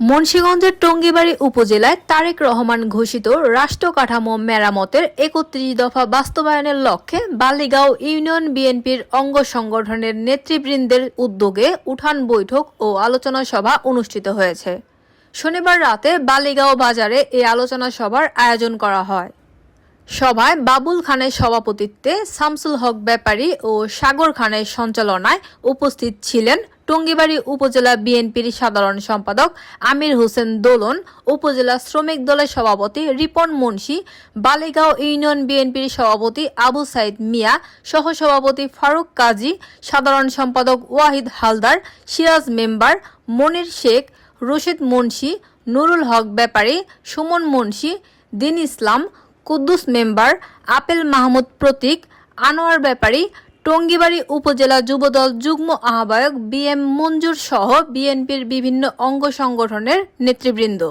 মুন্সিগঞ্জের টঙ্গিবাড়ি উপজেলায় তারেক রহমান ঘোষিত রাষ্ট্র কাঠামো মেরামতের একত্রিশ দফা বাস্তবায়নের লক্ষ্যে বালিগাঁও ইউনিয়ন বিএনপির অঙ্গ সংগঠনের নেতৃবৃন্দের উদ্যোগে উঠান বৈঠক ও আলোচনা সভা অনুষ্ঠিত হয়েছে। শনিবার রাতে বালিগাঁও বাজারে এই আলোচনা সভার আয়োজন করা হয়। সভায় বাবুল খানের সভাপতিত্বে শামসুল হক ব্যাপারী ও সাগর খানের সঞ্চালনায় উপস্থিত ছিলেন টঙ্গিবাড়ি উপজেলা বিএনপির সাধারণ সম্পাদক আমির হোসেন দোলন, উপজেলা শ্রমিক দলের সভাপতি রিপন মুন্সি, বালিগাঁও ইউনিয়ন বিএনপির সভাপতি আবু সাইদ মিয়া, সহসভাপতি ফারুক কাজী, সাধারণ সম্পাদক ওয়াহিদ হালদার, সিরাজ মেম্বার মনির শেখ, রশিদ মুন্সি, নুরুল হক ব্যাপারী, সুমন মুন্সি, দিন ইসলাম কুদ্দুস মেম্বার আপেল মাহমুদ প্রতীক, আনোয়ার ব্যাপারী, টঙ্গিবাড়ি উপজেলা যুবদল যুগ্ম আহ্বায়ক বি এম মঞ্জুর সহ বিএনপির বিভিন্ন অঙ্গ সংগঠনের নেতৃবৃন্দ।